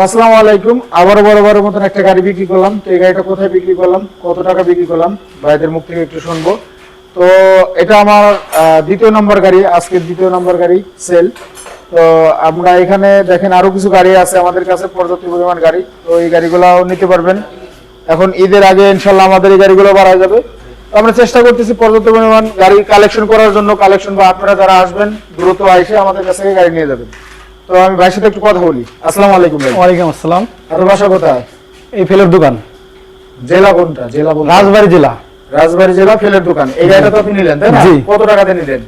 আসসালামু আলাইকুম। আবার বরাবরের মতন একটা গাড়ি বিক্রি করলাম। তো এই গাড়িটা কোথায় বিক্রি করলাম? কত টাকা বিক্রি করলাম? ভাইদের মুখ থেকে একটু শুনব। তো এটা আমার দ্বিতীয় নম্বর গাড়ি, আজকের দ্বিতীয় নম্বর গাড়ি, সেল। তো আমরা এখানে দেখেন আরও কিছু গাড়ি আছে আমাদের কাছে, পর্যাপ্ত পরিমাণ গাড়ি। তো এই গাড়িগুলাও নিতে পারবেন। এখন ঈদের আগে ইনশাল্লাহ আমাদের এই গাড়িগুলো বাড়া যাবে। তো আমরা চেষ্টা করতেছি পর্যাপ্ত পরিমাণ গাড়ি কালেকশন করার জন্য। কালেকশন বা আপনারা যারা আসবেন, দ্রুত এসে আমাদের কাছ থেকে গাড়ি নিয়ে যাবেন। তো আমি ভাইয়ের সাথে একটু কথা বলি। আসসালামু আলাইকুম ভাই। ওয়ালাইকুম আসসালাম। আপনার বাসা কোথায়? এই ফেলের দোকান। জেলা কোনটা? জেলা কোনটা রাজবাড়ি জেলা। রাজবাড়ী জেলা ফেলের দোকান। এই গাড়িটা তো আপনি নিলেন তাই না। কত টাকাতে নিলেন?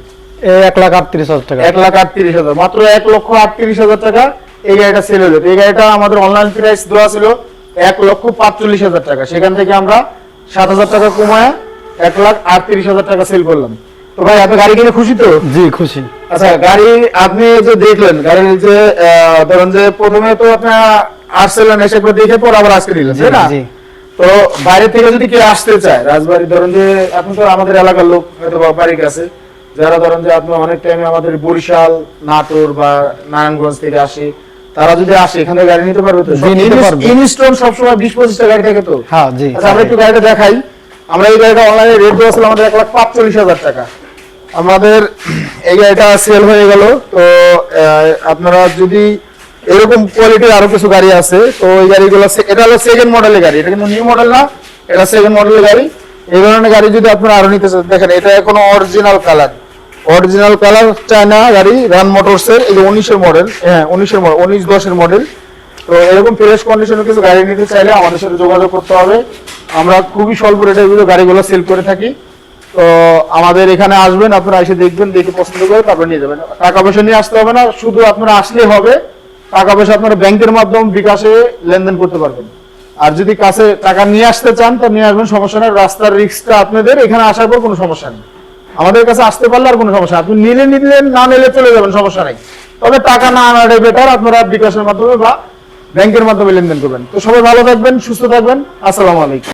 এই এক লাখ আটত্রিশ হাজার টাকা। এক লাখ আটত্রিশ হাজার। মাত্র এক লক্ষ আটত্রিশ হাজার টাকা এই গাড়িটা সেল হলো। এই গাড়িটা আমাদের অনলাইন প্রাইস দেওয়া ছিল এক লক্ষ পাঁচচল্লিশ হাজার টাকা। সেখান থেকে আমরা সাত হাজার টাকা কমায় এক লাখ আটত্রিশ হাজার টাকা সেল করলাম। তো ভাই আপনি গাড়ি কিনে খুশি তো? জি খুশি। আচ্ছা গাড়ি আপনি যে দেখলেন গাড়ির যে ধরেন যে প্রথমে তো আপনার আসছিলেন এসে একবার দেখে পর আবার আজকে নিলেন তাই না? তো বাইরে থেকে যদি কেউ আসতে চায় রাজবাড়ি ধরেন যে আপনি তো আমাদের এলাকার লোক হয়তো বাড়ির কাছে যারা ধরেন যে আপনি অনেক টাইমে আমাদের বরিশাল নাটোর বা নারায়ণগঞ্জ থেকে আসে তারা যদি আসে এখানে গাড়ি নিতে পারবে তো। ইনস্টল সবসময় বিশ পঁচিশটা গাড়ি থাকে তো? হ্যাঁ জি। আচ্ছা আমরা একটু গাড়িটা দেখাই। আমরা এই গাড়িটা অনলাইনে রেট দেওয়া ছিল আমাদের এক লাখ পাঁচচল্লিশ হাজার টাকা। আমাদের এই গাড়িটা সেল হয়ে গেল। তো আপনারা যদি এরকম কোয়ালিটির আরও কিছু গাড়ি আছে, তো এই গাড়িগুলো এটা হলো সেকেন্ড মডেলের গাড়ি। এটা কিন্তু নিউ মডেল না, এটা সেকেন্ড মডেলের গাড়ি। এই ধরনের গাড়ি যদি আপনারা আরও নিতে চান, দেখেন, এটা এখনও original colour original colour China গাড়ি রান মোটরস এর, এই উনিশের মডেল হ্যাঁ উনিশের মডেল উনিশ দশের মডেল তো এরকম ফ্রেশ কন্ডিশনের কিছু গাড়ি নিতে চাইলে আমাদের সাথে যোগাযোগ করতে হবে। আমরা খুবই স্বল্প রেটের ভিতরে গাড়িগুলো সেল করে থাকি। তো আমাদের এখানে আসবেন, আপনারা এসে দেখবেন, দেখে পছন্দ করে তারপর নিয়ে যাবেন। টাকা পয়সা নিয়ে আসতে হবে না, শুধু আপনারা আসলে হবে, টাকা পয়সা আপনারা ব্যাংকের মাধ্যমে বিকাশে লেনদেন করতে পারবেন। আর যদি কাছে টাকা নিয়ে আসতে চান, তো নিয়ে আসবেন, সমস্যা নেই, রাস্তার রিক্সটা আপনাদের, এখানে আসার পর কোনো সমস্যা নেই। আমাদের কাছে আসতে পারলে আর কোনো সমস্যা। আপনি নিলে নিলেন, না নিলে চলে যাবেন, সমস্যা নেই। তবে টাকা না আনাটাই বেটার আপনারা বিকাশের মাধ্যমে বা ব্যাংকের মাধ্যমে লেনদেন করবেন। তো সবাই ভালো থাকবেন, সুস্থ থাকবেন, আসসালামু আলাইকুম।